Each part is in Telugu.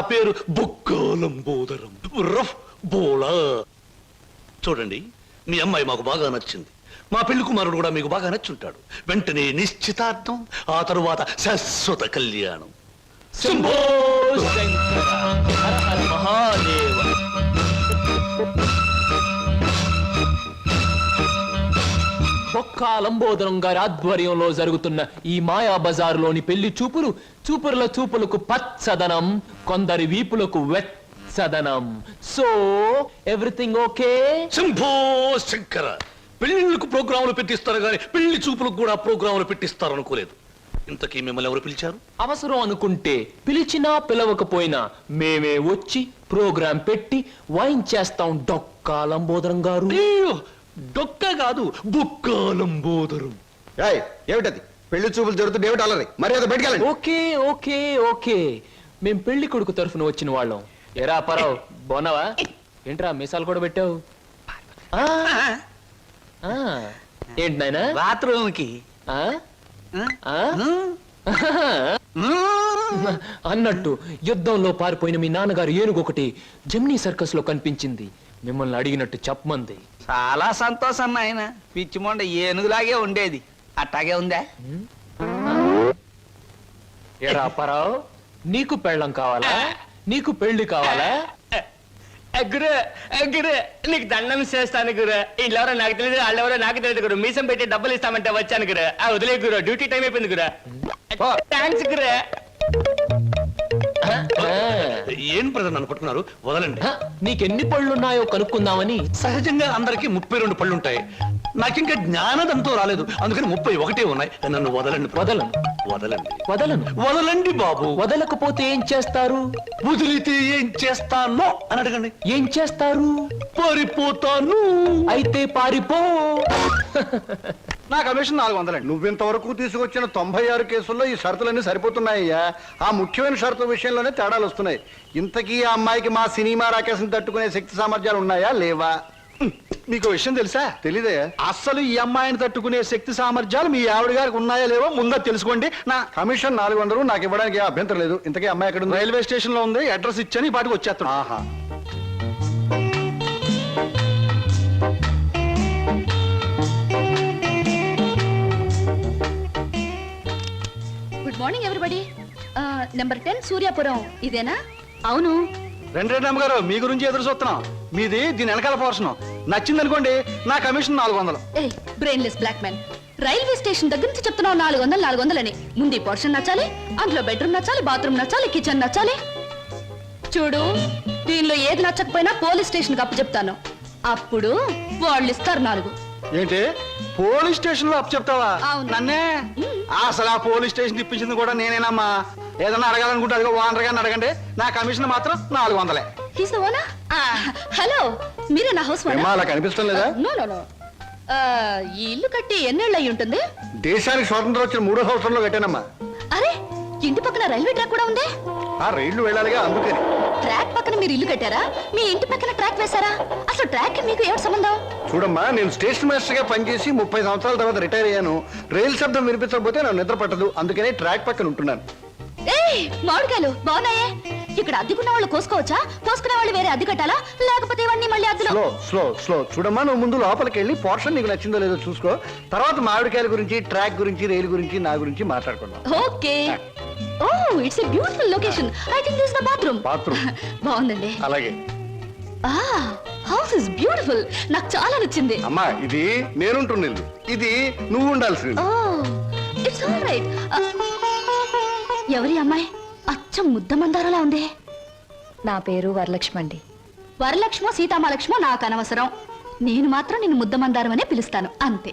పేరు బుక్కోలంబోదరం రఫ్ బోలా చూడండి మీ అమ్మాయి మాకు బాగా నచ్చింది. మా పెళ్ళి కుమారుడు కూడా మీకు బాగా నచ్చుంటాడు. వెంటనే నిశ్చితార్థం ఆ తరువాత శాశ్వత కళ్యాణం. శంభో శంకర. మహాదేవ. లంబోదరం గారి ఆధ్వర్యంలో జరుగుతున్న ఈ మాయా బజారులోని పెళ్ళి చూపులు చూపుల చూపులకు పచ్చదనం కొందరి వీపులకు వెచ్చదనం. So everything okay? Shambho Shankara పెళ్ళిళ్ళకు ప్రోగ్రాములు పెట్టిస్తారు కానీ పెళ్ళి చూపులకు కూడా ప్రోగ్రాములు పెట్టిస్తారు అనుకోలేదు. ఇంతకీ మిమ్మల్ని ఎవరు పిలిచారు? అవసరం అనుకుంటే పిలిచినా పిలవకపోయినా మేమే వచ్చి ప్రోగ్రాం పెట్టి వైన్ చేస్తాం. డొక్కా లంబోదరం గారు డొక్క కాదు బుక్కాలంబోదరం ఏయ్ ఏమిటది? పెళ్ళి చూపులు జరుగుతుంది ఏమిటి అలరి మర్యాద బయటకెళ్ళండి ఓకే ఓకే ఓకే. మేం పెళ్ళి కొడుకు తరఫున వచ్చిన వాళ్ళం. ఎరా పరావు బాగున్నావా ఏంట్రా మీసాలు కూడా పెట్టావు? ఆ, ఆ, ఏంటి నాయనా? బాత్రూమ్కి ఆ? ఆ? అన్నట్టు యుద్ధంలో పారిపోయిన మీ నాన్నగారు ఏనుగు ఒకటి జమ్నీ సర్కస్లో కనిపించింది. మిమ్మల్ని అడిగినట్టు చెప్పమంది. చాలా సంతోషం నాయన. పిచ్చి మొండ ఏనుగులాగే ఉండేది. అట్టాగే ఉందా? ఎరా పరావు నీకు పెళ్ళం కావాలా? నీకు పెళ్ళి కావాలా? గురు గురు నీకు దండం చేస్తాను గురు. వీళ్ళెవరో నాకు తెలియదు వాళ్ళెవరో నాకు తెలియదు గురు. మీసం పెట్టి డబ్బులు ఇస్తామంటే వచ్చాను గురు. ఆ వదిలే గురు డ్యూటీ టైం అయిపోయింది గురు. థ్యాంక్స్ గురు. ఏం ప్రజలు నన్ను పట్టుకున్నారు వదలండి. నీకెన్ని పళ్ళున్నాయో కనుక్కుందామని. సహజంగా అందరికి ముప్పై రెండు పళ్ళు ఉంటాయి నాకింకా జ్ఞానదంతో రాలేదు. అందుకని ముప్పై ఒకటే ఉన్నాయి. నన్ను వదలండి వదలను. వదలండి. వదలను. వదలండి బాబు. వదలకపోతే ఏం చేస్తారు? వదిలితే ఏం చేస్తానో అని అడగండి. ఏం చేస్తారు? పారిపోతాను. అయితే పారిపో. నా కమిషన్ నాలుగు వందలండి. నువ్వింతవరకు తీసుకొచ్చిన తొంభై ఆరు కేసుల్లో ఈ షరతులన్నీ సరిపోతున్నాయ్యా. ఆ ముఖ్యమైన షరతుల విషయంలోనే తేడాలు వస్తున్నాయి. ఇంతకీ ఆ అమ్మాయికి మా సినిమా రాకేశం తట్టుకునే శక్తి సామర్థ్యాలు ఉన్నాయా లేవా? మీకు విషయం తెలుసా? తెలీదే అస్సలు ఈ అమ్మాయిని తట్టుకునే శక్తి సామర్థ్యాలు మీ ఆవిడ గారికి ఉన్నాయా లేవో? ముందో తెలుసుకోండి. నా కమిషన్ నాలుగు వందలు నాకు ఇవ్వడానికి అభ్యంతరం లేదు. ఇంతకీ అమ్మాయి ఎక్కడ ఉంది రైల్వే స్టేషన్లో ఉంది అడ్రస్ ఇచ్చాను ఈ పాటికి వచ్చేస్తాను ఆహా. Good morning everybody number ten Suryapuram ఇదేనా? అవును. రెండు రెండు అమ్మగారు మీ గురించి ఎదురు చూస్తున్నాం. మీది దీని వెనకాల పోర్షన్ నచ్చింది అనుకోండి నా కమిషన్ నాలుగు వందలు. Brainless black man railway station దగ్గర నుంచి చెప్తున్నావు నాలుగు వందలు నాలుగు వందలని. ముందు ఈ పోర్షన్ నచ్చాలి అందులో బెడ్రూమ్ నచ్చాలి బాత్రూమ్ నచ్చాలి కిచెన్ నచ్చాలి. చూడు దీనిలో ఏది నచ్చకపోయినా పోలీస్ స్టేషన్ అప్పు చెప్తాను. అప్పుడు వాళ్ళు ఇస్తారు నాలుగు. ఏంటి? పోలీస్ స్టేషన్లో అప్పు చెప్తావా. నన్నే? అసలు ఆ పోలీస్ స్టేషన్ ఇప్పించింది కూడా నేనేనమ్మా. ఏదన్నా అడగాలనుకుంటే అదిగో ఓనర్ గారిని అడగండి. నా కమిషన్ మాత్రం నాలుగు వందలే. హీస్ ఓనా హలో మీరే నా హౌస్ అలా కనిపిస్తాం లేదా? నో నో నో ఈ ఇల్లు కట్టి ఎన్నేళ్ళు అయి ఉంటుంది? దేశానికి స్వాతంత్రం వచ్చిన మూడో సంవత్సరంలో కట్టానమ్మా. అరే ఇంటి పక్కన రైల్వే ట్రాక్ కూడా ఉంది? ఆ రైళ్ళు వెళ్ళాలిగా అందుకని. ట్రాక్ పక్కన మీరు ఇల్లు కట్టారా? మీ ఇంటి పక్కన ట్రాక్ వేశారా? ట్రాక్ మీకు ఏమిటి సంబంధం? చూడమ్మా నేను స్టేషన్ మాస్టర్గా పనిచేసి ముప్పై సంవత్సరాల తర్వాత రిటైర్ అయ్యాను. రైలు శబ్దం వినిపించకపోతే నాకు నిద్ర పట్టదు. అందుకనే ట్రాక్ పక్కన ఉంటున్నాను. ఏయ్ మామిడికాయలు బాగున్నాయే? ఇక్కడ అద్దెకున్న వాళ్ళు కోసుకోవచ్చా? కోసుకునే వాళ్ళు వేరే అద్దె కట్టాలా? లేకపోతే ఇవన్నీ మళ్ళీ అద్దెలో? Slow slow slow. చూడమ్మా నువ్వు ముందు లోపలికి వెళ్ళి పోర్షన్ నీకు నచ్చిందో లేదో చూసుకో. తర్వాత మామిడికాయల గురించి ట్రాక్ గురించి రైలు గురించి నా గురించి మాట్లాడుకుందాం. Okay. Oh it's a beautiful location I think this the bathroom Bathroom. బాగుందండి. అలాగే. ఆ. హౌస్ ఇస్ బ్యూటిఫుల్ నాకు చాలా నచ్చింది. అమ్మా ఇది నేనుంటుండేది ఇది నువ్వు ఉండాల్సింది ఓ ఇట్స్ ఆల్ రైట్ ఎవరి అమ్మాయి? అచ్చం ముద్ద మందారలా ఉంది. నా పేరు వరలక్ష్మి అండి వరలక్ష్మో సీతామలక్ష్మో నాకు అనవసరం. నేను మాత్రం నిన్ను ముద్దమందారం అనే పిలుస్తాను. అంతే.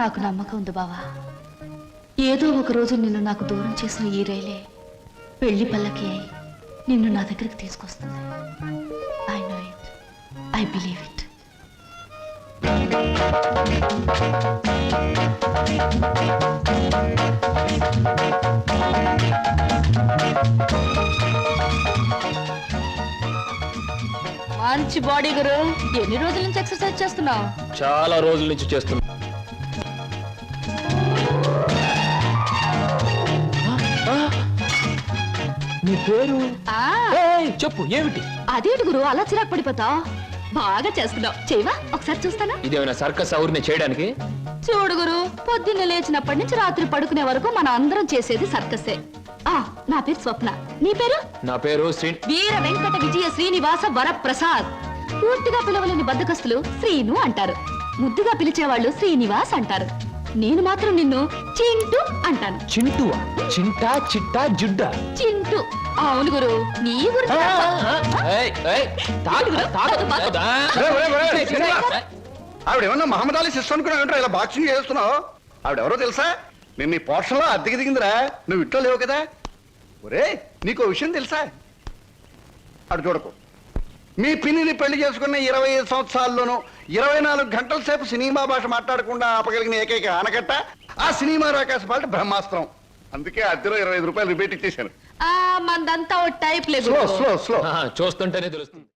నాకు నమ్మకం ఉంది బావా. ఏదో ఒక రోజు నిన్ను నాకు దూరం చేసిన ఈ రైలే పెళ్ళి పల్లకి అయి నిన్ను నా దగ్గరికి తీసుకొస్తుంది. I know it I believe it మంచి బాడీ గురు. ఎన్ని రోజుల నుంచి ఎక్సర్సైజ్ చేస్తున్నావు? చాలా రోజుల నుంచి చేస్తున్నా. పేరు? ఆ. ఏయ్, చెప్పు ఏమిటి? అదేంటి గురు అలా చిరాకు పడిపోతావు? బాగా చేస్తున్నావు. చేయవా? ఒకసారి చూస్తానా? ఇదేమైనా సర్కస్ ఊరిని చేయడానికి? చూడు గురు పొద్దున్నే లేచినప్పటి నుంచి రాత్రి పడుకునే వరకు మన అందరం చేసేది సర్కసే. ఆ నా పేరు స్వప్న. నీ పేరు? నా పేరు శ్రీ వీర వెంకట విజయ శ్రీనివాస వరప్రసాద్. పూర్తిగా పిలవలేని బద్దకస్తులు శ్రీను అంటారు. ముద్దుగా పిలిచేవాళ్ళు శ్రీనివాస్ అంటారు. నేను మాత్రం నిన్ను చింటూ అంటాను. చింటువా? చింటా చిట్టా జుడ్డా? చింటూ. అవును గురు. నీ గురించి నాకు- ఏయ్, ఏయ్, తాగు, తాగు, తాగు. ఒరేయ్, ఒరేయ్, ఒరేయ్, శ్రీనివాస్. ఆవిడ ఏమన్నా మహమ్మద్ అలీ సిస్టర్ అనుకున్నావు ఇలా బాక్సింగ్ చేస్తున్నావు? ఆవిడ ఎవరో తెలుసా? నేను నీ పోర్షన్లో అద్దెకి దిగిందిరా. నువ్వు ఇంట్లో లేవు కదా. ఒరే నీకు విషయం తెలుసా? అటు చూడకు. మీ పిన్నిని పెళ్ళి చేసుకున్న ఇరవై ఐదు సంవత్సరాల్లోనూ ఇరవై నాలుగు గంటల సేపు సినిమా భాష మాట్లాడకుండా ఆపగలిగిన ఏకైక ఆనకట్ట ఆ సినిమా రాకాశ పాట బ్రహ్మాస్త్రం. అందుకే అద్దెలో ఇరవై ఐదు రూపాయలు రిబేట్ ఇచ్చేశాను. మందంతా ఓ టైప్ స్లో లేదు స్లో స్లో ఆ, చూస్తుంటేనే తెలుస్తుంది.